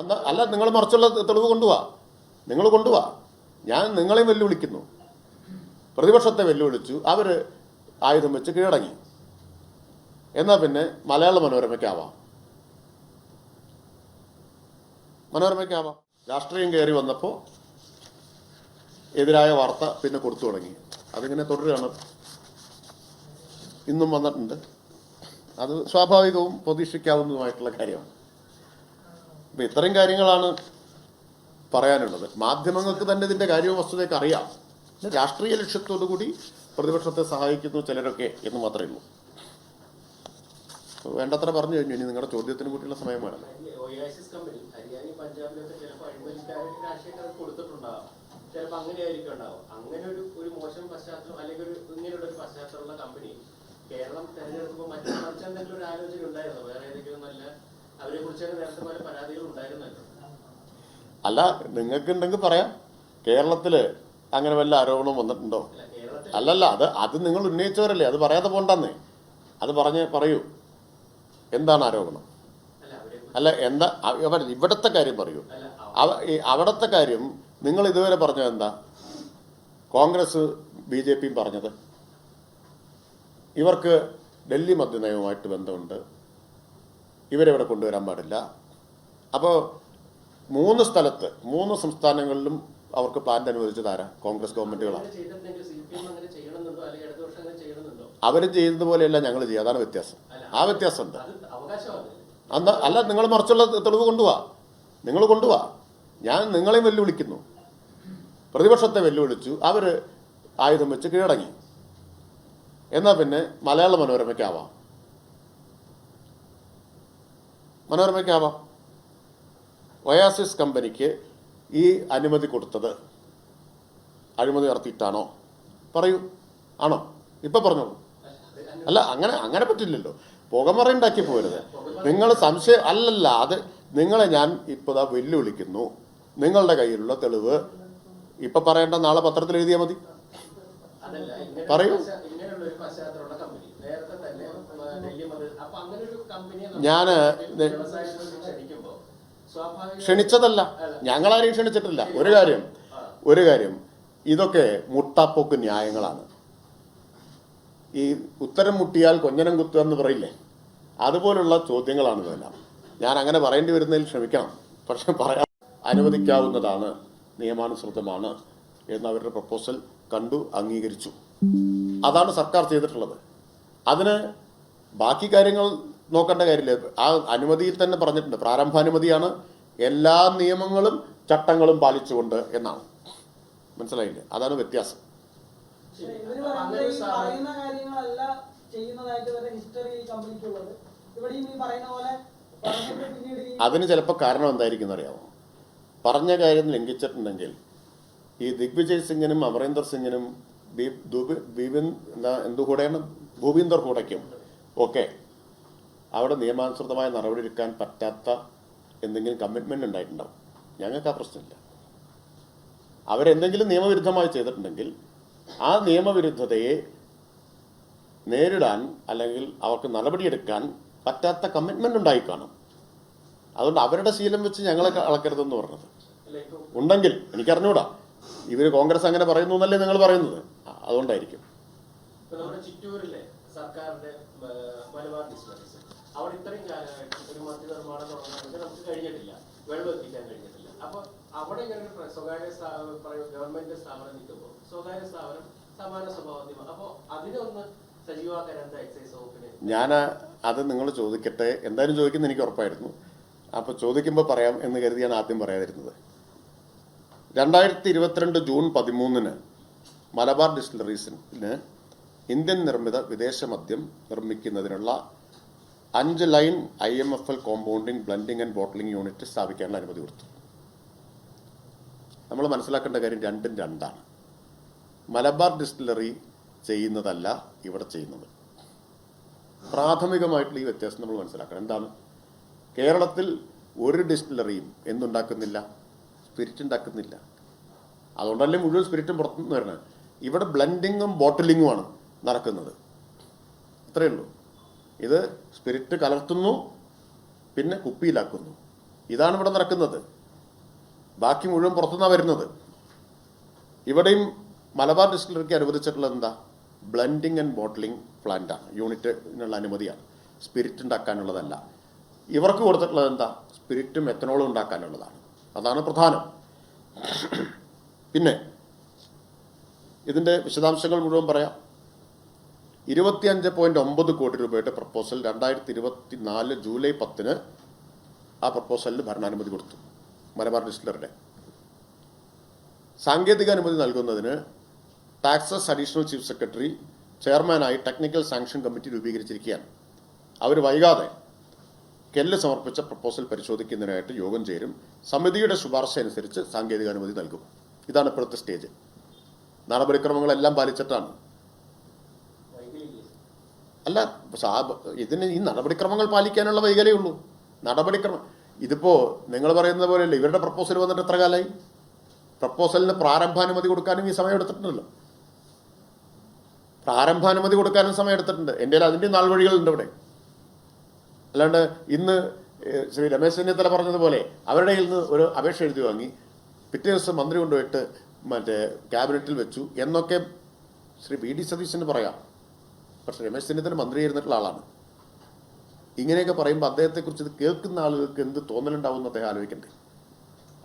അന്ന് അല്ല നിങ്ങൾ മറിച്ചുള്ള തെളിവ് കൊണ്ടുപോവാ നിങ്ങൾ കൊണ്ടുപോവാ ഞാൻ നിങ്ങളെയും വെല്ലുവിളിക്കുന്നു. പ്രതിപക്ഷത്തെ വെല്ലുവിളിച്ചു. അവർ ആയുധം വെച്ച് കീഴടങ്ങി. എന്നാൽ പിന്നെ മലയാള മനോരമയ്ക്കാവാം. മനോരമയ്ക്കാവാം. രാഷ്ട്രീയം കയറി വന്നപ്പോൾ എതിരായ വാർത്ത പിന്നെ കൊടുത്തു തുടങ്ങി. അതിങ്ങനെ തുടരുകയാണ്. ഇന്നും വന്നിട്ടുണ്ട്. അത് സ്വാഭാവികവും പ്രതീക്ഷിക്കാവുന്നതുമായിട്ടുള്ള കാര്യമാണ്. അപ്പം ഇത്രയും കാര്യങ്ങളാണ് പറയാനുള്ളത്. മാധ്യമങ്ങൾക്ക് തന്നെ ഇതിന്റെ കാര്യവും വസ്തുതയൊക്കെ അറിയാം രാഷ്ട്രീയ ലക്ഷ്യത്തോടു കൂടി പ്രതിപക്ഷത്തെ സഹായിക്കുന്നു ചിലരൊക്കെ എന്ന് മാത്രമേ ഉള്ളൂ. വേണ്ടത്ര പറഞ്ഞു കഴിഞ്ഞു. ഇനി നിങ്ങളുടെ ചോദ്യത്തിന് കൂട്ടിയുള്ള സമയം വേണം. ഉണ്ടാവും അങ്ങനെ ഒരു ഒരു മോശം പശ്ചാത്തലം അല്ലെങ്കിൽ ഒരു പശ്ചാത്തലമുള്ള കമ്പനി കേരളം തെരഞ്ഞെടുക്കുമ്പോൾ മറ്റു മറ്റെന്തെങ്കിലും ഒരു ആലോചന ഉണ്ടായിരുന്നു? വേറെ ഏതെങ്കിലും നല്ല അല്ല നിങ്ങൾക്ക് ഉണ്ടെങ്കിൽ പറയാം. കേരളത്തിൽ അങ്ങനെ വല്ല ആരോപണം വന്നിട്ടുണ്ടോ? അല്ല അല്ലല്ല അത് അത് നിങ്ങൾ ഉന്നയിച്ചവരല്ലേ അത് പറയാതെ പോണ്ടെന്നേ അത് പറഞ്ഞ് പറയൂ. എന്താണ് ആരോപണം? അല്ല എന്താ ഇവിടത്തെ കാര്യം പറയൂ. അവിടത്തെ കാര്യം നിങ്ങൾ ഇതുവരെ പറഞ്ഞത് എന്താ? കോൺഗ്രസ് ബി ജെ പിയും പറഞ്ഞത്. ഇവർക്ക് ഡൽഹി മദ്യനയവുമായിട്ട് ബന്ധമുണ്ട്. ഇവരിവിടെ കൊണ്ടുവരാൻ പാടില്ല. അപ്പോൾ മൂന്ന് സ്ഥലത്ത് മൂന്ന് സംസ്ഥാനങ്ങളിലും അവർക്ക് പ്ലാന്റ് അനുവദിച്ചത് ആരാ? കോൺഗ്രസ് ഗവൺമെന്റുകളാണ് അവർ ചെയ്യുന്നതുപോലെയല്ല ഞങ്ങൾ ചെയ്യുക അതാണ് വ്യത്യാസം. ആ വ്യത്യാസമുണ്ട്. അന്ന് അല്ല നിങ്ങൾ മറിച്ചുള്ള തെളിവ് കൊണ്ടുപോവാ നിങ്ങൾ കൊണ്ടുപോവാ ഞാൻ നിങ്ങളെയും വെല്ലുവിളിക്കുന്നു. പ്രതിപക്ഷത്തെ വെല്ലുവിളിച്ചു. അവർ ആയുധം വെച്ച് കീഴടങ്ങി. എന്നാൽ പിന്നെ മലയാള മനോരമയ്ക്കാവാം. മനോരമയ്ക്കാവാം. ഒയാസിസ് കമ്പനിക്ക് ഈ അനുമതി കൊടുത്തത് അഴിമതി നടത്തിയിട്ടാണോ? പറയൂ. ആണോ? ഇപ്പം പറഞ്ഞോളൂ അല്ല അങ്ങനെ അങ്ങനെ പറ്റില്ലല്ലോ. പുകമറയുണ്ടാക്കി പോരുത്. നിങ്ങൾ സംശയം അല്ലല്ല അത് നിങ്ങളെ ഞാൻ ഇപ്പോൾ ഇതാ വെല്ലുവിളിക്കുന്നു. നിങ്ങളുടെ കയ്യിലുള്ള തെളിവ് ഇപ്പം പറയേണ്ട നാളെ പത്രത്തിൽ എഴുതിയാൽ മതി. പറയൂ. ഒരു പശ്ചാ- ഇങ്ങനെയുള്ള ഒരു പശ്ചാത്തലമുള്ള കമ്പനി നേരത്തെ തന്നെ ഉം, ഡൽഹി മത് അപ്പൊ അങ്ങനെ സ്വാഭാവിക ക്ഷണിച്ചതല്ല. ഞങ്ങളാരെയും ക്ഷണിച്ചിട്ടില്ല. ഒരു കാര്യം ഒരു കാര്യം. ഇതൊക്കെ മുട്ടാപ്പൊക്ക് ന്യായങ്ങളാണ്. ഈ ഉത്തരം മുട്ടിയാൽ കൊഞ്ഞനം കുത്തുക എന്ന് പറയില്ലേ? അതുപോലുള്ള ചോദ്യങ്ങളാണ് ഇതെല്ലാം. ഞാൻ അങ്ങനെ പറയേണ്ടി വരുന്നതിൽ ക്ഷമിക്കണം. പക്ഷെ പറയാൻ അനുവദിക്കാവുന്നതാണ് നിയമാനുസൃതമാണ് എന്ന് അവരുടെ പ്രപ്പോസൽ കണ്ടു അംഗീകരിച്ചു. അതാണ് സർക്കാർ ചെയ്തിട്ടുള്ളത്. അതിന് ബാക്കി കാര്യങ്ങൾ നോക്കേണ്ട കാര്യമില്ല. ആ അനുമതിയിൽ തന്നെ പറഞ്ഞിട്ടുണ്ട്. പ്രാരംഭാനുമതിയാണ്. എല്ലാ നിയമങ്ങളും ചട്ടങ്ങളും പാലിച്ചുകൊണ്ട് എന്നാണ്. മനസ്സിലായില്ലേ? അതാണ് വ്യത്യാസം. അതിന് ചിലപ്പോൾ കാരണം എന്തായിരിക്കും അറിയാമോ പറഞ്ഞ കാര്യം ലംഘിച്ചിട്ടുണ്ടെങ്കിൽ ഈ ദിഗ്വിജയ് സിംഗിനും അമരീന്ദർ സിംഗിനും എന്താ എന്തുകൂടെയാണ്? ഭൂപീന്ദർ കൂടയ്ക്കും ഒക്കെ അവിടെ നിയമാനുസൃതമായ നടപടി എടുക്കാൻ പറ്റാത്ത എന്തെങ്കിലും കമ്മിറ്റ്മെന്റ് ഉണ്ടായിട്ടുണ്ടാവും. ഞങ്ങൾക്ക് ആ പ്രശ്നമില്ല. അവരെന്തെങ്കിലും നിയമവിരുദ്ധമായി ചെയ്തിട്ടുണ്ടെങ്കിൽ ആ നിയമവിരുദ്ധതയെ നേരിടാൻ അല്ലെങ്കിൽ അവർക്ക് നടപടിയെടുക്കാൻ പറ്റാത്ത കമ്മിറ്റ്മെന്റ് ഉണ്ടായി കാണും. അതുകൊണ്ട് അവരുടെ ശീലം വെച്ച് ഞങ്ങളെ അളക്കരുതെന്ന് പറഞ്ഞത്. ഉണ്ടെങ്കിൽ എനിക്കറിഞ്ഞൂടാ. ഇവർ കോൺഗ്രസ് അങ്ങനെ പറയുന്നു എന്നല്ലേ നിങ്ങൾ പറയുന്നത്? അതുകൊണ്ടായിരിക്കും. സർക്കാരിന്റെ അവിടെ ഇത്രയും കാലമായിട്ട് ഒരു മദ്യ നിർമ്മാണം തുടങ്ങാനായിട്ട് നമുക്ക് കഴിഞ്ഞിട്ടില്ല. വെള്ളം എത്തിക്കാൻ കഴിഞ്ഞിട്ടില്ല. അപ്പൊ അവിടെ ഇങ്ങനെ സ്വകാര്യ ഗവൺമെന്റ് സ്ഥാപനം നിൽക്കുമ്പോൾ സ്വകാര്യ സ്ഥാപനം സമാന സ്വഭാവത്തിൽ അപ്പൊ അതിനൊന്ന് എക്സൈസ് ഞാൻ അത് നിങ്ങൾ ചോദിക്കട്ടെ. എന്തായാലും ചോദിക്കുന്ന എനിക്ക് ഉറപ്പായിരുന്നു. അപ്പോൾ ചോദിക്കുമ്പോൾ പറയാം എന്ന് കരുതിയാണ് ആദ്യം പറയാതിരുന്നത്. രണ്ടായിരത്തി ഇരുപത്തിരണ്ട് ജൂൺ പതിമൂന്നിന് മലബാർ ഡിസ്റ്റിലറീസിന് ഇന്ത്യൻ നിർമ്മിത വിദേശ മദ്യം നിർമ്മിക്കുന്നതിനുള്ള അഞ്ച് line I M F L compounding blending and bottling unit സ്ഥാപിക്കാനുള്ള അനുമതി കൊടുത്തു. നമ്മൾ മനസ്സിലാക്കേണ്ട കാര്യം രണ്ടും രണ്ടാണ്. മലബാർ ഡിസ്റ്റിലറി ചെയ്യുന്നതല്ല ഇവിടെ ചെയ്യുന്നത്. പ്രാഥമികമായിട്ടുള്ള ഈ വ്യത്യാസം നമ്മൾ മനസ്സിലാക്കണം. എന്താണ്? കേരളത്തിൽ ഒരു ഡിസ്റ്റിലറിയും എന്തുണ്ടാക്കുന്നില്ല? സ്പിരിറ്റ് ഉണ്ടാക്കുന്നില്ല. അതുകൊണ്ടല്ലേ മുഴുവൻ സ്പിരിറ്റും പുറത്തുനിന്ന് വരുന്നത്? ഇവിടെ ബ്ലെൻഡിങ്ങും ബോട്ടിലിങ്ങുമാണ് നടക്കുന്നത്. ഇത്രയേ ഉള്ളൂ. ഇത് സ്പിരിറ്റ് കലർത്തുന്നു പിന്നെ കുപ്പിയിലാക്കുന്നു. ഇതാണ് ഇവിടെ നടക്കുന്നത്. ബാക്കി മുഴുവൻ പുറത്തുനിന്നാണ് വരുന്നത്. ഇവിടെയും മലബാർ ഡിസ്റ്റിലറിക്ക് അനുവദിച്ചിട്ടുള്ളത് എന്താ? ബ്ലെൻഡിങ് ആൻഡ് ബോട്ടിലിംഗ് പ്ലാന്റാണ് യൂണിറ്റിനുള്ള അനുമതിയാണ്. സ്പിരിറ്റ് ഉണ്ടാക്കാനുള്ളതല്ല. ഇവർക്ക് കൊടുത്തിട്ടുള്ളത് എന്താ? സ്പിരിറ്റും എത്തനോളും ഉണ്ടാക്കാനുള്ളതാണ്. അതാണ് പ്രധാനം. പിന്നെ ഇതിന്റെ വിശദാംശങ്ങൾ മുഴുവൻ പറയാം. ഇരുപത്തിയഞ്ച് പോയിന്റ് ഒമ്പത് കോടി രൂപയുടെ പ്രപ്പോസൽ രണ്ടായിരത്തി ഇരുപത്തി നാല് ജൂലൈ പത്തിന് ആ പ്രപ്പോസലിന് ഭരണാനുമതി കൊടുത്തു മലബാർ ഡിസ്റ്റിലറുടെ. സാങ്കേതിക അനുമതി നൽകുന്നതിന് ടാക്സസ് അഡീഷണൽ ചീഫ് സെക്രട്ടറി ചെയർമാനായി ടെക്നിക്കൽ സാങ്ഷൻ കമ്മിറ്റി രൂപീകരിച്ചിരിക്കുകയാണ്. അവർ വൈകാതെ കെല്ല് സമർപ്പിച്ച പ്രപ്പോസൽ പരിശോധിക്കുന്നതിനായിട്ട് യോഗം ചേരും. സമിതിയുടെ ശുപാർശ അനുസരിച്ച് സാങ്കേതിക അനുമതി നൽകും. ഇതാണ് ഇപ്പോഴത്തെ സ്റ്റേജ്. നടപടിക്രമങ്ങളെല്ലാം പാലിച്ചിട്ടാണ് അല്ല ഇതിന് ഈ നടപടിക്രമങ്ങൾ പാലിക്കാനുള്ള വൈകലേ ഉള്ളൂ. നടപടിക്രമം ഇതിപ്പോൾ നിങ്ങൾ പറയുന്നത് പോലെയല്ല ഇവരുടെ പ്രപ്പോസൽ വന്നിട്ട് എത്ര കാലമായി പ്രപ്പോസലിന് പ്രാരംഭാനുമതി കൊടുക്കാനും ഈ സമയം എടുത്തിട്ടുണ്ടല്ലോ. പ്രാരംഭാനുമതി കൊടുക്കാനും സമയം എടുത്തിട്ടുണ്ട്. എന്റെ അതിന്റെ നാൾ വഴികളുണ്ട് ഇവിടെ. അല്ലാണ്ട് ഇന്ന് ശ്രീ രമേശ് ചെന്നിത്തല പറഞ്ഞതുപോലെ അവരുടെ കയ്യിൽ നിന്ന് ഒരു അപേക്ഷ എഴുതി വാങ്ങി പിറ്റേ ദിവസം മന്ത്രി കൊണ്ടുപോയിട്ട് മറ്റേ ക്യാബിനറ്റിൽ വെച്ചു എന്നൊക്കെ ശ്രീ വി ഡി സതീശന് പറയാം. പക്ഷെ രമേശ് ചെന്നിത്തല മന്ത്രിയായിരുന്നിട്ടുള്ള ആളാണ്. ഇങ്ങനെയൊക്കെ പറയുമ്പോൾ അദ്ദേഹത്തെക്കുറിച്ച് ഇത് കേൾക്കുന്ന ആളുകൾക്ക് എന്ത് തോന്നലുണ്ടാവും അദ്ദേഹം ആലോചിക്കണ്ടേ?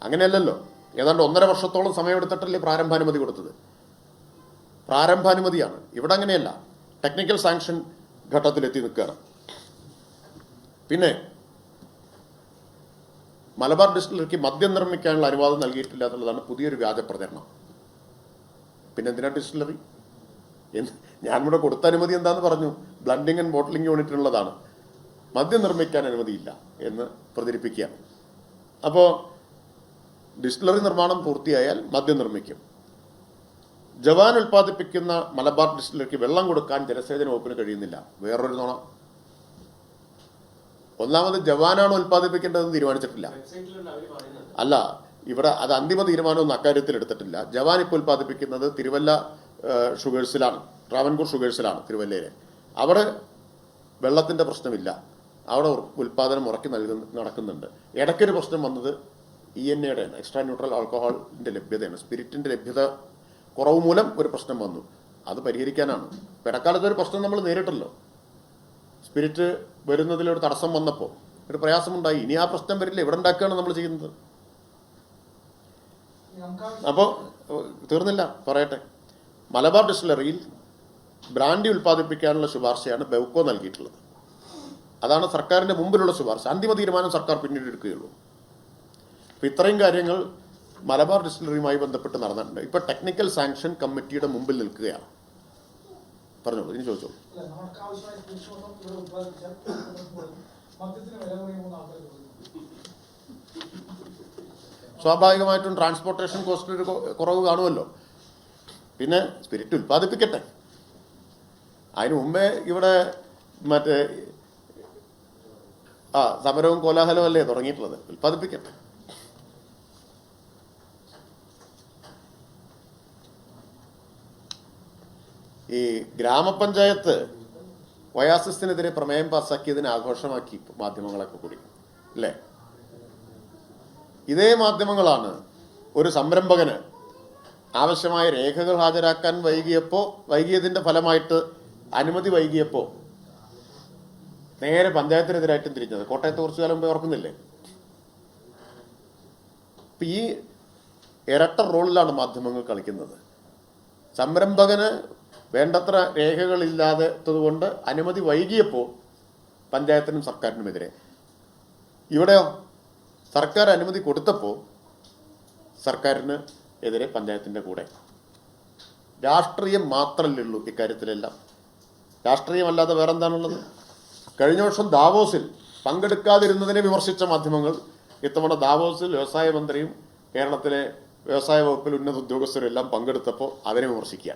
അങ്ങനെയല്ലല്ലോ. ഏതാണ്ട് ഒന്നര വർഷത്തോളം സമയമെടുത്തിട്ടല്ലേ പ്രാരംഭാനുമതി കൊടുത്തത്? പ്രാരംഭാനുമതിയാണ്. ഇവിടെ അങ്ങനെയല്ല. ടെക്നിക്കൽ സാങ്ഷൻ ഘട്ടത്തിലെത്തി നിൽക്കുകയാണ്. പിന്നെ മലബാർ ഡിസ്റ്റിലറിക്ക് മദ്യം നിർമ്മിക്കാനുള്ള അനുവാദം നൽകിയിട്ടില്ല എന്നുള്ളതാണ് പുതിയൊരു വ്യാജ പ്രചരണം പിന്നെ എന്തിനാ ഡിസ്റ്റിലറി ഞാൻ ഇവിടെ കൊടുത്ത അനുമതി എന്താന്ന് പറഞ്ഞു. ബ്ലണ്ടിങ് ആൻഡ് ബോട്ടിലിംഗ് യൂണിറ്റിനുള്ളതാണ് മദ്യം നിർമ്മിക്കാൻ അനുമതിയില്ല എന്ന് പ്രചരിപ്പിക്കുകയാണ് അപ്പോൾ ഡിസ്റ്റിലറി നിർമ്മാണം പൂർത്തിയായാൽ മദ്യം നിർമ്മിക്കും. ജവാൻ ഉൽപ്പാദിപ്പിക്കുന്ന മലബാർ ഡിസ്റ്റിലറിക്ക് വെള്ളം കൊടുക്കാൻ ജലസേചന വകുപ്പിന് കഴിയുന്നില്ല. വേറൊരു നോണം. ഒന്നാമത് ജവാനാണ് ഉൽപ്പാദിപ്പിക്കേണ്ടതെന്ന് തീരുമാനിച്ചിട്ടില്ല. അല്ല ഇവിടെ അത് അന്തിമ തീരുമാനമൊന്നും അക്കാര്യത്തിൽ എടുത്തിട്ടില്ല. ജവാൻ ഇപ്പോൾ ഉൽപ്പാദിപ്പിക്കുന്നത് തിരുവല്ല ഷുഗേഴ്സിലാണ് ട്രാവൻകൂർ ഷുഗേഴ്സിലാണ് തിരുവല്ലയിലെ അവിടെ വെള്ളത്തിന്റെ പ്രശ്നമില്ല. അവിടെ ഉൽപ്പാദനം ഉറക്കി നൽകുന്ന നടക്കുന്നുണ്ട്. ഇടയ്ക്കൊരു പ്രശ്നം വന്നത് ഇ എൻ എയുടെ എക്സ്ട്രാ ന്യൂട്രൽ ആൽക്കഹോളിന്റെ ലഭ്യതയാണ്. സ്പിരിറ്റിന്റെ ലഭ്യത കുറവ് മൂലം ഒരു പ്രശ്നം വന്നു. അത് പരിഹരിക്കാനാണ്. ഇടക്കാലത്ത് ഒരു പ്രശ്നം നമ്മൾ നേരിട്ടല്ലോ. സ്പിരിറ്റ് വരുന്നതിലൊരു തടസ്സം വന്നപ്പോൾ ഒരു പ്രയാസമുണ്ടായി. ഇനി ആ പ്രശ്നം വരില്ല. ഇവിടെ ഉണ്ടാക്കുകയാണ് നമ്മൾ ചെയ്യുന്നത്. അപ്പോൾ തീർന്നില്ല. പറയട്ടെ. മലബാർ ഡിസ്റ്റിലറിയിൽ ബ്രാൻഡി ഉൽപ്പാദിപ്പിക്കാനുള്ള ശുപാർശയാണ് ബെവ്കോ നൽകിയിട്ടുള്ളത്. അതാണ് സർക്കാരിന്റെ മുമ്പിലുള്ള ശുപാർശ. അന്തിമ തീരുമാനം സർക്കാർ പിന്നീട് എടുക്കുകയുള്ളൂ. അപ്പോൾ ഇത്രയും കാര്യങ്ങൾ മലബാർ ഡിസ്റ്റിലറിയുമായി ബന്ധപ്പെട്ട് നടന്നിട്ടുണ്ട്. ഇപ്പോൾ ടെക്നിക്കൽ സാങ്ഷൻ കമ്മിറ്റിയുടെ മുമ്പിൽ നിൽക്കുകയാണ്. പറഞ്ഞോളൂ ഇനി ചോദിച്ചോളൂ. സ്വാഭാവികമായിട്ടും ട്രാൻസ്പോർട്ടേഷൻ കോസ്റ്റിൽ ഒരു കുറവ് കാണുമല്ലോ. പിന്നെ സ്പിരിറ്റ് ഉൽപ്പാദിപ്പിക്കട്ടെ. അതിന് മുമ്പേ ഇവിടെ മറ്റേ ആ സമരവും കോലാഹലവും അല്ലേ തുടങ്ങിയിട്ടുള്ളത്? ഉൽപ്പാദിപ്പിക്കട്ടെ. ഈ ഗ്രാമപഞ്ചായത്ത് വയാസിസ്റ്റിനെതിരെ പ്രമേയം പാസ്സാക്കിയതിനെ ആഘോഷമാക്കി മാധ്യമങ്ങളൊക്കെ കൂടി അല്ലേ? ഇതേ മാധ്യമങ്ങളാണ് ഒരു സംരംഭകന് ആവശ്യമായ രേഖകൾ ഹാജരാക്കാൻ വൈകിയപ്പോൾ വൈകിയതിന്റെ ഫലമായിട്ട് അനുമതി വൈകിയപ്പോൾ നേരെ പഞ്ചായത്തിനെതിരായിട്ടും തിരിഞ്ഞത്. കോട്ടയത്ത് കുറച്ചു കാലം മുമ്പേ ഓർക്കുന്നില്ലേ? ഇപ്പം ഈ ഇരട്ട റോളിലാണ് മാധ്യമങ്ങൾ കളിക്കുന്നത്. സംരംഭകന് വേണ്ടത്ര രേഖകളില്ലാത്തതുകൊണ്ട് അനുമതി വൈകിയപ്പോൾ പഞ്ചായത്തിനും സർക്കാരിനുമെതിരെ. ഇവിടെയോ? സർക്കാർ അനുമതി കൊടുത്തപ്പോൾ സർക്കാരിന് എതിരെ പഞ്ചായത്തിന്റെ കൂടെ. രാഷ്ട്രീയം മാത്രമല്ലേ ഉള്ളൂ ഇക്കാര്യത്തിലെല്ലാം. രാഷ്ട്രീയമല്ലാതെ വേറെന്താണുള്ളത്? കഴിഞ്ഞ വർഷം ദാവോസിൽ പങ്കെടുക്കാതിരുന്നതിനെ വിമർശിച്ച മാധ്യമങ്ങൾ ഇത്തവണ ദാവോസിൽ വ്യവസായ മന്ത്രിയും കേരളത്തിലെ വ്യവസായ വകുപ്പിൽ ഉന്നത ഉദ്യോഗസ്ഥരും എല്ലാം പങ്കെടുത്തപ്പോൾ അതിനെ വിമർശിക്കുക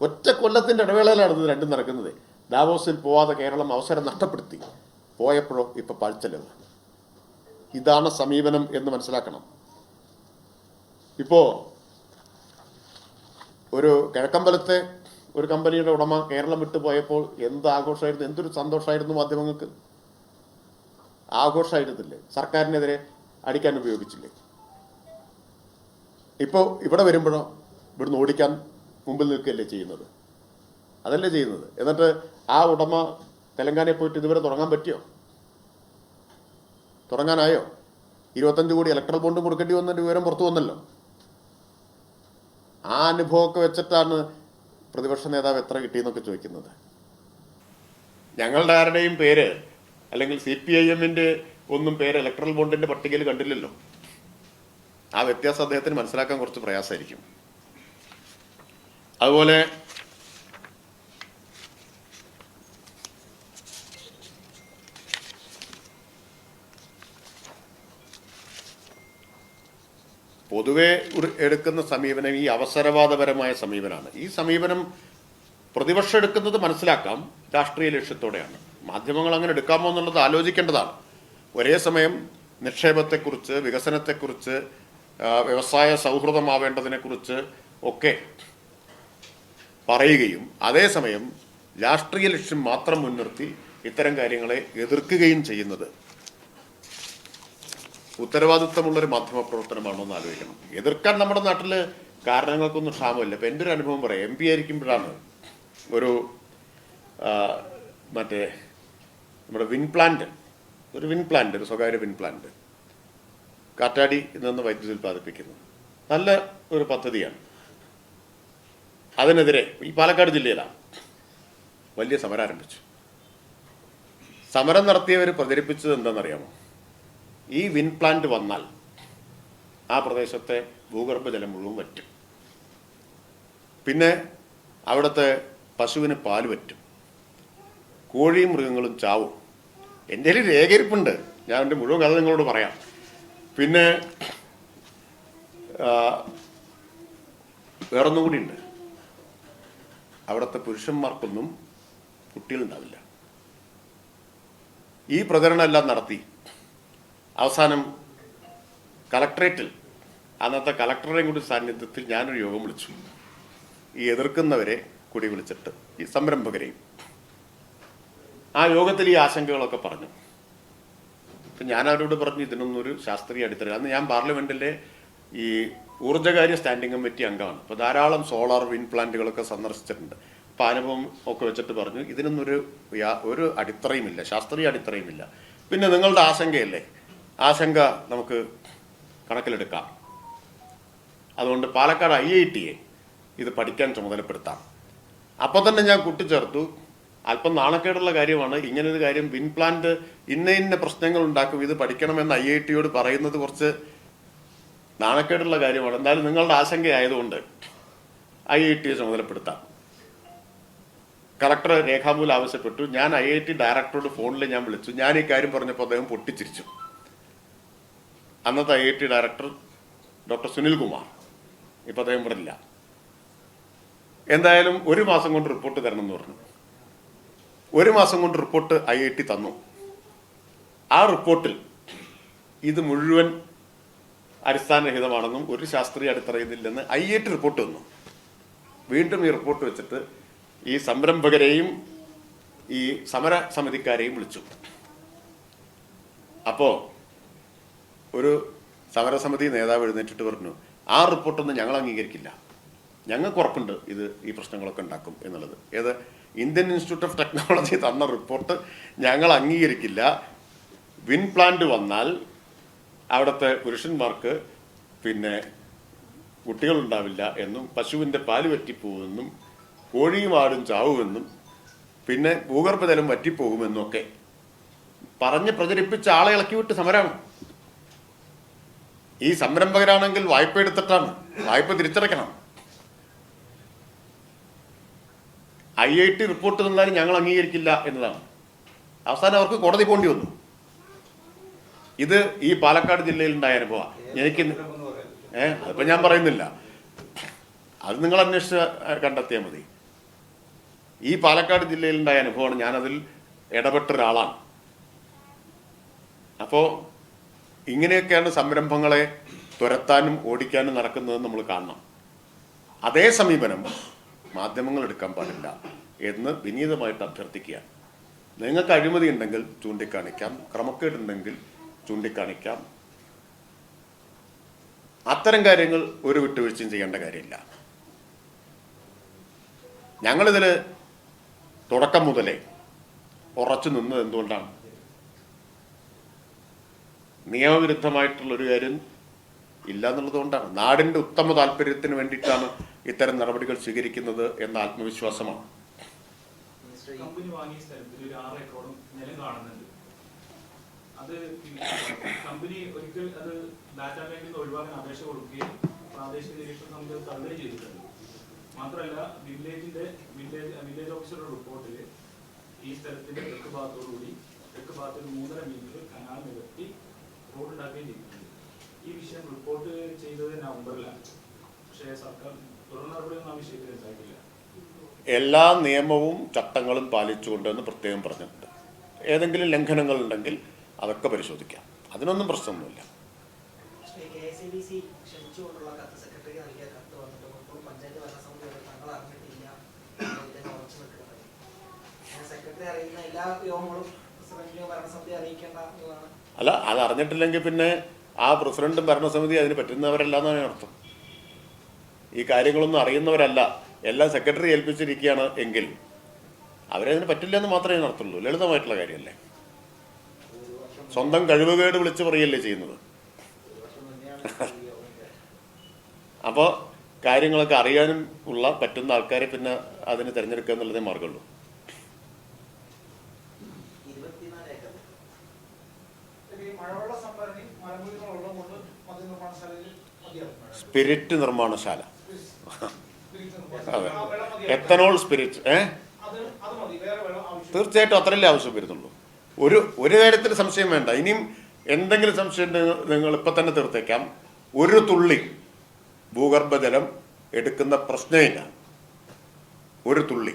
ഒറ്റ കൊല്ലത്തിന്റെ ഇടവേളയിലാണ് ഇത് രണ്ടും നടക്കുന്നത്. ദാവോസിൽ പോവാതെ കേരളം അവസരം നഷ്ടപ്പെടുത്തി. പോയപ്പോഴോ ഇപ്പൊ പഴിച്ചല്ലത് ഇതാണ് സമീപനം എന്ന് മനസ്സിലാക്കണം. ഇപ്പോ ഒരു കിഴക്കമ്പലത്തെ ഒരു കമ്പനിയുടെ ഉടമ കേരളം വിട്ടു പോയപ്പോൾ എന്ത് ആഘോഷമായിരുന്നു എന്തൊരു സന്തോഷമായിരുന്നു മാധ്യമങ്ങൾക്ക്? ആഘോഷമായിരുന്നില്ലേ? സർക്കാരിനെതിരെ അടിക്കാൻ ഉപയോഗിച്ചില്ലേ? ഇപ്പോൾ ഇവിടെ വരുമ്പോഴോ ഇവിടുന്ന് ഓടിക്കാൻ മുമ്പിൽ നിൽക്കുകയല്ലേ ചെയ്യുന്നത്? അതല്ലേ ചെയ്യുന്നത്? എന്നിട്ട് ആ ഉടമ തെലങ്കാനയിൽ പോയിട്ട് ഇതുവരെ തുടങ്ങാൻ പറ്റിയോ? തുടങ്ങാനായോ? ഇരുപത്തഞ്ച് കോടി ഇലക്ട്രൽ ബോണ്ടും കൊടുക്കേണ്ടി വന്നതിന്റെ വിവരം പുറത്തു വന്നല്ലോ. ആ അനുഭവമൊക്കെ വെച്ചിട്ടാണ് പ്രതിപക്ഷ നേതാവ് എത്ര കിട്ടിയെന്നൊക്കെ ചോദിക്കുന്നത്. ഞങ്ങളുടെ ആരുടെയും പേര് അല്ലെങ്കിൽ സി പി ഐ എമ്മിന്റെ ഒന്നും പേര് ഇലക്ട്രൽ ബോണ്ടിന്റെ പട്ടികയിൽ കണ്ടില്ലല്ലോ. ആ വ്യത്യാസം അദ്ദേഹത്തിന് മനസ്സിലാക്കാൻ കുറച്ച് പ്രയാസമായിരിക്കും. അതുപോലെ പൊതുവെ എടുക്കുന്ന സമീപനം ഈ അവസരവാദപരമായ സമീപനമാണ്. ഈ സമീപനം പ്രതിപക്ഷം എടുക്കുന്നത് മനസ്സിലാക്കാം രാഷ്ട്രീയ ലക്ഷ്യത്തോടെയാണ്. മാധ്യമങ്ങൾ അങ്ങനെ എടുക്കാമോ എന്നുള്ളത് ആലോചിക്കേണ്ടതാണ്. ഒരേ സമയം നിക്ഷേപത്തെക്കുറിച്ച് വികസനത്തെക്കുറിച്ച് വ്യവസായ സൗഹൃദമാവേണ്ടതിനെക്കുറിച്ച് ഒക്കെ പറയുകയും അതേസമയം രാഷ്ട്രീയ ലക്ഷ്യം മാത്രം മുൻനിർത്തി ഇത്തരം കാര്യങ്ങളെ എതിർക്കുകയും ചെയ്യുന്നത് ഉത്തരവാദിത്തമുള്ളൊരു മാധ്യമ പ്രവർത്തനമാണോ എന്ന് ആലോചിക്കണം. എതിർക്കാൻ നമ്മുടെ നാട്ടിൽ കാരണങ്ങൾക്കൊന്നും ക്ഷാമമില്ല. ഇപ്പം എന്റെ ഒരു അനുഭവം പറയാം. എം പി ആയിരിക്കുമ്പോഴാണ് ഒരു മറ്റേ നമ്മുടെ വിൻ പ്ലാന്റ് ഒരു വിൻ പ്ലാന്റ് ഒരു സ്വകാര്യ വിൻ പ്ലാന്റ് കാറ്റാടി നിന്ന് വൈദ്യുതി ഉൽപ്പാദിപ്പിക്കുന്നു. നല്ല ഒരു പദ്ധതിയാണ്. അതിനെതിരെ ഈ പാലക്കാട് ജില്ലയിലാണ് വലിയ സമരം ആരംഭിച്ചു. സമരം നടത്തിയവർ പ്രചരിപ്പിച്ചത് എന്താണെന്നറിയാമോ? ഈ വിൻ പ്ലാന്റ് വന്നാൽ ആ പ്രദേശത്തെ ഭൂഗർഭജലം മുഴുവൻ വറ്റും. പിന്നെ അവിടുത്തെ പശുവിന് പാൽ പറ്റും കോഴിയും മൃഗങ്ങളും ചാവും. എന്റെ കയ്യിൽ രേഖയിരിപ്പുണ്ട്. ഞാൻ എന്റെ മുഴുവൻ കഥ നിങ്ങളോട് പറയാം. പിന്നെ വേറൊന്നും കൂടി ഉണ്ട്. അവിടുത്തെ പുരുഷന്മാർക്കൊന്നും കുട്ടികളുണ്ടാവില്ല. ഈ പ്രചരണം എല്ലാം നടത്തി അവസാനം കളക്ടറേറ്റിൽ അന്നത്തെ കളക്ടറുടെയും കൂടി സാന്നിധ്യത്തിൽ ഞാനൊരു യോഗം വിളിച്ചു. ഈ എതിർക്കുന്നവരെ കൂടി വിളിച്ചിട്ട് ഈ സംരംഭകരെയും. ആ യോഗത്തിൽ ഈ ആശങ്കകളൊക്കെ പറഞ്ഞു. അപ്പം ഞാൻ അവരോട് പറഞ്ഞു ഇതിനൊന്നും ഒരു ശാസ്ത്രീയ അടിത്തറ. അന്ന് ഞാൻ പാർലമെന്റിലെ ഈ ഊർജകാര്യ സ്റ്റാൻഡിംഗ് കമ്മിറ്റി അംഗമാണ്. അപ്പോൾ ധാരാളം സോളാർ വിൻ പ്ലാന്റുകളൊക്കെ സന്ദർശിച്ചിട്ടുണ്ട്. അപ്പോൾ അനുഭവം ഒക്കെ വെച്ചിട്ട് പറഞ്ഞു ഇതിനൊന്നും ഒരു ഒരു അടിത്തറയുമില്ല ശാസ്ത്രീയ അടിത്തറയുമില്ല. പിന്നെ നിങ്ങളുടെ ആശങ്കയല്ലേ? ആശങ്ക നമുക്ക് കണക്കിലെടുക്കാം. അതുകൊണ്ട് പാലക്കാട് ഐ ഐ ടിയെ ഇത് പഠിക്കാൻ ചുമതലപ്പെടുത്താം. അപ്പോൾ തന്നെ ഞാൻ കൂട്ടിച്ചേർത്തു. അല്പം നാണക്കേടുള്ള കാര്യമാണ്. ഇങ്ങനെ ഒരു കാര്യം വിൻ പ്ലാന്റ് ഇന്ന ഇന്ന പ്രശ്നങ്ങൾ ഉണ്ടാക്കും. ഇത് പഠിക്കണമെന്ന് ഐ ഐ ടിയോട് പറയുന്നത് കുറച്ച് നാണക്കേടുള്ള കാര്യമാണ്. എന്തായാലും നിങ്ങളുടെ ആശങ്കയായതുകൊണ്ട് ഐ ഐ ടിയെ ചുമതലപ്പെടുത്താം. കളക്ടർ രേഖാമൂലം ആവശ്യപ്പെട്ടു. ഞാൻ ഐ ഐ ടി ഡയറക്ടറോട് ഫോണിൽ ഞാൻ വിളിച്ചു. ഞാൻ ഈ കാര്യം പറഞ്ഞപ്പോൾ അദ്ദേഹം പൊട്ടിച്ചിരിച്ചു. അന്നത്തെ I I T director doctor Sunil Kumar. ഇപ്പം അദ്ദേഹം ഇല്ല. എന്തായാലും ഒരു മാസം കൊണ്ട് റിപ്പോർട്ട് തരണം എന്ന് പറഞ്ഞു. ഒരു മാസം കൊണ്ട് റിപ്പോർട്ട് ഐ ഐ ടി തന്നു. ആ റിപ്പോർട്ടിൽ ഇത് മുഴുവൻ അടിസ്ഥാനരഹിതമാണെന്നും ഒരു ശാസ്ത്രീയ അടിത്തറയുന്നില്ലെന്ന് ഐ ഐ ടി റിപ്പോർട്ട് തന്നു. വീണ്ടും ഈ റിപ്പോർട്ട് വെച്ചിട്ട് ഈ സംരംഭകരെയും ഈ സമര സമിതിക്കാരെയും വിളിച്ചു. അപ്പോൾ ഒരു സമരസമിതി നേതാവ് എഴുന്നേറ്റിട്ട് പറഞ്ഞു ആ റിപ്പോർട്ടൊന്നും ഞങ്ങൾ അംഗീകരിക്കില്ല. ഞങ്ങൾക്ക് ഉറപ്പുണ്ട് ഇത് ഈ പ്രശ്നങ്ങളൊക്കെ ഉണ്ടാക്കും എന്നുള്ളത്. ഏത്? ഇന്ത്യൻ ഇൻസ്റ്റിറ്റ്യൂട്ട് ഓഫ് ടെക്നോളജി തന്ന റിപ്പോർട്ട് ഞങ്ങൾ അംഗീകരിക്കില്ല. വിൻ പ്ലാന്റ് വന്നാൽ അവിടുത്തെ പുരുഷന്മാർക്ക് പിന്നെ കുട്ടികളുണ്ടാവില്ല എന്നും പശുവിന്റെ പാൽ വറ്റിപ്പോകുമെന്നും കോഴിയും ആടും ചാവുമെന്നും പിന്നെ ഭൂഗർഭജലം വറ്റിപ്പോകുമെന്നും ഒക്കെ പറഞ്ഞ് പ്രചരിപ്പിച്ച ആളെ ഇളക്കി വിട്ട് സമരമാണ് ഈ സംരംഭകരാണെങ്കിൽ വായ്പ എടുത്തിട്ടാണ്. വായ്പ തിരിച്ചടയ്ക്കണം. ഐ ഐ ടി റിപ്പോർട്ട് തന്നാലും ഞങ്ങൾ അംഗീകരിക്കില്ല എന്നതാണ്. അവസാനം അവർക്ക് കോടതി പോകേണ്ടി വന്നു. ഇത് ഈ പാലക്കാട് ജില്ലയിൽ ഉണ്ടായ അനുഭവമാണ്. എനിക്ക് ഏ അതിപ്പോ ഞാൻ പറയുന്നില്ല. അത് നിങ്ങൾ അന്വേഷിച്ച് കണ്ടെത്തിയാൽ മതി. ഈ പാലക്കാട് ജില്ലയിൽ ഉണ്ടായ അനുഭവമാണ് ഞാനതിൽ ഇടപെട്ട ഒരാളാണ്. അപ്പോൾ ഇങ്ങനെയൊക്കെയാണ് സംരംഭങ്ങളെ തുരത്താനും ഓടിക്കാനും നടക്കുന്നതെന്ന് നമ്മൾ കാണണം. അതേ സമീപനം മാധ്യമങ്ങൾ എടുക്കാൻ പാടില്ല എന്ന് വിനീതമായിട്ട് അഭ്യർത്ഥിക്കുക. നിങ്ങൾക്ക് അഴിമതി ഉണ്ടെങ്കിൽ ചൂണ്ടിക്കാണിക്കാം. ക്രമക്കേടുണ്ടെങ്കിൽ ചൂണ്ടിക്കാണിക്കാം. അത്തരം കാര്യങ്ങൾ ഒരു വിട്ടുവീഴ്ചയും ചെയ്യേണ്ട കാര്യമില്ല. ഞങ്ങളിതിൽ തുടക്കം മുതലേ ഉറച്ചു നിന്നത് എന്തുകൊണ്ടാണ്? നിയമവിരുദ്ധമായിട്ടുള്ള ഒരു കാര്യം ഇല്ല എന്നുള്ളതുകൊണ്ടാണ് നാടിന്റെ ഉത്തമ താല്പര്യത്തിന് വേണ്ടിയിട്ടാണ് ഇത്തരം നടപടികൾ സ്വീകരിക്കുന്നത് എന്ന ആത്മവിശ്വാസമാണ്. കമ്പനി വാങ്ങിയ സ്ഥലത്തിൽ ഒരു ആറ് അത് കമ്പനി ഒരിക്കൽ അത് ചെയ്തിട്ടുണ്ട്. മാത്രമല്ല വില്ലേജിന്റെ വില്ലേജ് ഓഫീസറുടെ റിപ്പോർട്ടിൽ ഈ സ്ഥലത്തിന്റെ തെക്ക് ഭാഗത്തോടുകൂടി തെക്ക് ഭാഗത്ത് മൂന്നര മീറ്റർ കനാൽ നികത്തി റോഡ് ഉണ്ടാക്കുകയും ചെയ്തിട്ടുണ്ട്. ഈ വിഷയം റിപ്പോർട്ട് ചെയ്തത് നവംബറിലാണ്. പക്ഷേ സർക്കാർ തുടർ നടപടിയൊന്നും ആ വിഷയത്തിൽ ഉണ്ടായിട്ടില്ല. എല്ലാ നിയമവും ചട്ടങ്ങളും പാലിച്ചുകൊണ്ടെന്ന് പ്രത്യേകം പറഞ്ഞിട്ടുണ്ട്. ഏതെങ്കിലും ലംഘനങ്ങൾ ഉണ്ടെങ്കിൽ അതൊക്കെ പരിശോധിക്കാം. അതിനൊന്നും പ്രശ്നമൊന്നുമില്ല. സെക്രട്ടറി അറിയുന്ന എല്ലാ യോഗങ്ങളും അല്ല അത് അറിഞ്ഞിട്ടില്ലെങ്കിൽ പിന്നെ ആ പ്രസിഡന്റും ഭരണസമിതി അതിന് പറ്റുന്നവരല്ല എന്നാണ് അർത്ഥം. ഈ കാര്യങ്ങളൊന്നും അറിയുന്നവരല്ല. എല്ലാം സെക്രട്ടറി ഏൽപ്പിച്ചിരിക്കുകയാണ് എങ്കിൽ അവരതിന് പറ്റില്ല എന്ന് മാത്രമേ നടത്തുള്ളൂ. ലളിതമായിട്ടുള്ള കാര്യമല്ലേ? സ്വന്തം കഴിവുകേട് വിളിച്ചു പറയല്ലേ ചെയ്യുന്നത്? അപ്പോൾ കാര്യങ്ങളൊക്കെ അറിയാനും ഉള്ള പറ്റുന്ന ആൾക്കാരെ പിന്നെ അതിന് തിരഞ്ഞെടുക്കുക എന്നുള്ളതേ മാർഗമുള്ളൂ. സ്പിരിറ്റ് നിർമ്മാണശാല. അതെ. എത്തനോൾ സ്പിരിറ്റ് ഏ? തീർച്ചയായിട്ടും അത്രയല്ലേ ആവശ്യം വരുന്നുള്ളൂ. ഒരു ഒരു കാര്യത്തിൽ സംശയം വേണ്ട. ഇനിയും എന്തെങ്കിലും സംശയം നിങ്ങൾ ഇപ്പം തന്നെ തീർത്തേക്കാം. ഒരു തുള്ളി ഭൂഗർഭജലം എടുക്കുന്ന പ്രശ്നമില്ല. ഒരു തുള്ളി.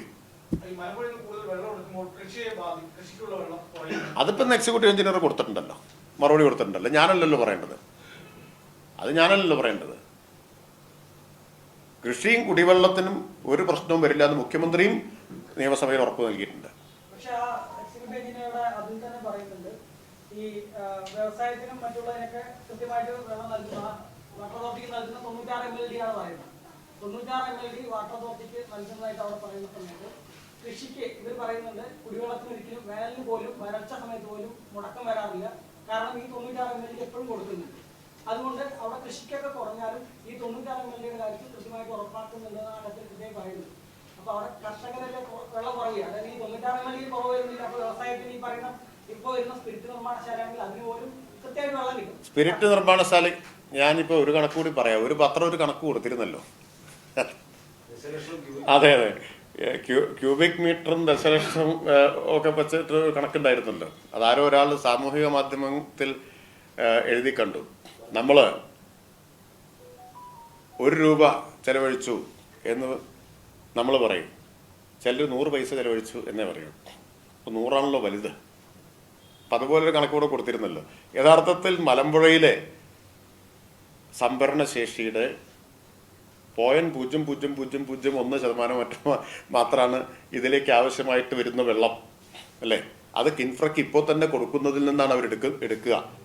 അതിപ്പം എക്സിക്യൂട്ടീവ് എഞ്ചിനീയർ കൊടുത്തിട്ടുണ്ടല്ലോ. മറുപടി കൊടുത്തിട്ടുണ്ടല്ലോ. ഞാനല്ലല്ലോ പറയേണ്ടത്. അത് ഞാനല്ലല്ലോ പറയേണ്ടത്. കൃഷിയും കുടിവെള്ളത്തിനും ഒരു പ്രശ്നവും വരില്ല എന്ന് മുഖ്യമന്ത്രിയും നിയമസഭയിൽ ഉറപ്പ് നൽകിയിട്ടുണ്ട്. ഈ കൃത്യമായിട്ട് നൽകുന്ന വാട്ടർ നൽകുന്ന ആണ് വാട്ടർ അവർ കൃഷിക്ക് ഇവർ പറയുന്നുണ്ട് കുടിവെള്ളത്തിന് ഒരിക്കലും വേനലിന് പോലും വരൾച്ച സമയത്ത് പോലും മുടക്കം വരാറില്ല. കാരണം ഈ തൊണ്ണൂറ്റാറ് എം എൽ ഡി എപ്പോഴും കൊടുക്കുന്നുണ്ട്. അതുകൊണ്ട് അവിടെ കൃഷിക്കൊക്കെ കുറഞ്ഞാലും ഈ തൊണ്ണൂറ്റാറ് ഡിയുടെ കാര്യത്തിൽ കൃത്യമായിട്ട് ഉറപ്പാക്കുന്നുണ്ടെന്നാണ് അദ്ദേഹം കൃത്യമായി പറയുന്നത്. അപ്പൊ അവിടെ കർഷകരല്ലേ വെള്ളം കുറയുക അതായത് ഈ തൊണ്ണൂറ്റാറ് മല്ലിയിൽ കുറവ് വരുന്നില്ല അപ്പൊ വ്യവസായത്തിന് ഈ പറയുന്ന ഇപ്പൊ വരുന്ന സ്പിരിറ്റ് നിർമ്മാണശാലയാണെങ്കിൽ അതിന് പോലും കൃത്യമായിട്ട് വെള്ളം കിട്ടും. സ്പിരിറ്റ് നിർമ്മാണശാല ഞാനിപ്പോൾ ഒരു കണക്ക് കൂടി പറയാം. ഒരു പത്രം ഒരു കണക്ക് കൊടുത്തിരുന്നല്ലോ. അതെ അതെ. ക്യൂബിക് മീറ്ററും ദശലക്ഷം ഒക്കെ വെച്ചിട്ട് കണക്കുണ്ടായിരുന്നല്ലോ. അതാരോ ഒരാൾ സാമൂഹിക മാധ്യമത്തിൽ എഴുതി കണ്ടു. നമ്മൾ ഒരു രൂപ ചെലവഴിച്ചു എന്ന് നമ്മൾ പറയും. ചിലർ നൂറ് പൈസ ചെലവഴിച്ചു എന്നേ പറയും. അപ്പോൾ നൂറാണല്ലോ വലുത്. അപ്പം അതുപോലൊരു കണക്കൂടെ കൊടുത്തിരുന്നല്ലോ. യഥാർത്ഥത്തിൽ മലമ്പുഴയിലെ സംഭരണ ശേഷിയുടെ പോയിന്റ് പൂജ്യം പൂജ്യം പൂജ്യം പൂജ്യം ഒന്ന് ശതമാനം മറ്റോ മാത്രമാണ് ഇതിലേക്ക് ആവശ്യമായിട്ട് വരുന്ന വെള്ളം. അല്ലേ? അത് കിൻഫ്രക്ക് ഇപ്പോൾ തന്നെ കൊടുക്കുന്നതിൽ നിന്നാണ് അവർ എടുക്കുക.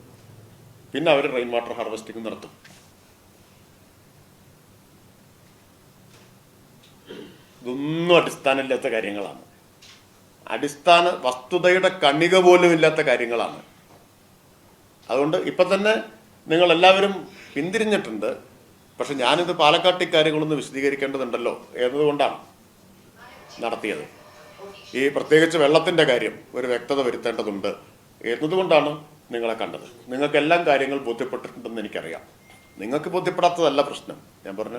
പിന്നെ അവർ റെയിൻ വാട്ടർ ഹാർവെസ്റ്റിംഗ് നടത്തും. ഇതൊന്നും അടിസ്ഥാനമില്ലാത്ത കാര്യങ്ങളാണ്. അടിസ്ഥാന വസ്തുതയുടെ കണിക പോലും ഇല്ലാത്ത കാര്യങ്ങളാണ്. അതുകൊണ്ട് ഇപ്പം തന്നെ നിങ്ങൾ എല്ലാവരും പിന്തിരിഞ്ഞിട്ടുണ്ട്. പക്ഷെ ഞാനിത് പാലക്കാട്ട് ഇക്കാര്യങ്ങളൊന്ന് വിശദീകരിക്കേണ്ടതുണ്ടല്ലോ എന്നതുകൊണ്ടാണ് നടത്തിയത്. ഈ പ്രത്യേകിച്ച് വെള്ളത്തിന്റെ കാര്യം ഒരു വ്യക്തത വരുത്തേണ്ടതുണ്ട് എന്നതുകൊണ്ടാണ് നിങ്ങളെ കണ്ടത്. നിങ്ങൾക്ക് എല്ലാ കാര്യങ്ങൾ ബോധ്യപ്പെട്ടിട്ടുണ്ടെന്ന് എനിക്കറിയാം. നിങ്ങൾക്ക് ബോധ്യപ്പെടാത്തതല്ല പ്രശ്നം. ഞാൻ പറഞ്ഞ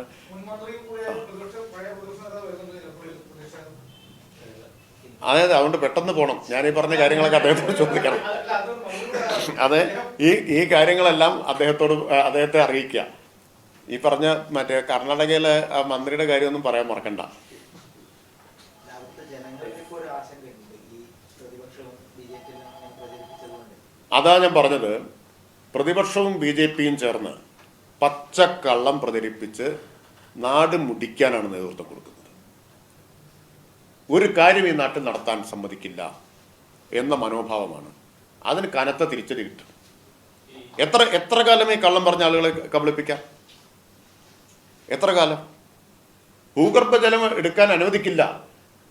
അതെ അതെ അതുകൊണ്ട് പെട്ടെന്ന് പോകണം ഞാൻ ഈ പറഞ്ഞ കാര്യങ്ങളൊക്കെ അദ്ദേഹത്തോട് ചോദിക്കണം. അതെ ഈ ഈ കാര്യങ്ങളെല്ലാം അദ്ദേഹത്തോട് അദ്ദേഹത്തെ അറിയിക്കുക. ഈ പറഞ്ഞ മറ്റേ കർണാടകയിലെ മന്ത്രിയുടെ കാര്യമൊന്നും പറയാൻ മറക്കണ്ട അല്ല, അവിടുത്തെ ജനങ്ങൾക്ക് ഇപ്പോൾ ഒരു ആശങ്കയുണ്ട് ഈ പ്രതിപക്ഷവും ബി ജെ പിയും അങ്ങനെ പ്രചരിപ്പിച്ചതുകൊണ്ട് അതാ ഞാൻ പറഞ്ഞത്. പ്രതിപക്ഷവും ബി ജെ പിയും ചേർന്ന് പച്ചക്കള്ളം പ്രചരിപ്പിച്ച് നാട് മുടിക്കാനാണ് നേതൃത്വം കൊടുക്കുന്നത്. ഒരു കാര്യം ഈ നാട്ടിൽ നടത്താൻ സമ്മതിക്കില്ല എന്ന മനോഭാവമാണ്. അതിന് കനത്ത തിരിച്ചടി കിട്ടും. എത്ര എത്ര കാലം ഈ കള്ളം പറഞ്ഞ ആളുകളെ കബളിപ്പിക്കാം? എത്ര കാലം? ഭൂഗർഭജലം എടുക്കാൻ അനുവദിക്കില്ല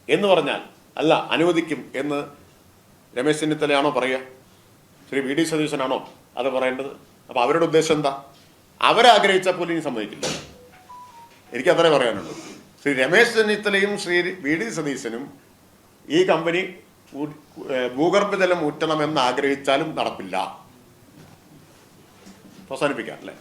എന്ന് പറഞ്ഞാൽ അല്ല അനുവദിക്കും എന്ന് രമേശ് ചെന്നിത്തലയാണോ പറയുക? ശ്രീ വി ഡി സതീശനാണോ അത് പറയേണ്ടത്? അപ്പൊ അവരുടെ ഉദ്ദേശം എന്താ? അവരാഗ്രഹിച്ചാൽ പോലും ഇനി സമ്മതിക്കില്ല. എനിക്ക് അത്രേ പറയാനുള്ളൂ. ശ്രീ രമേശ് ചെന്നിത്തലയും ശ്രീ വി ഡി സതീശനും ഈ കമ്പനി ഭൂഗർഭജലം ഊറ്റണമെന്ന് ആഗ്രഹിച്ചാലും നടപ്പില്ല. അവസാനിപ്പിക്കാം അല്ലേ?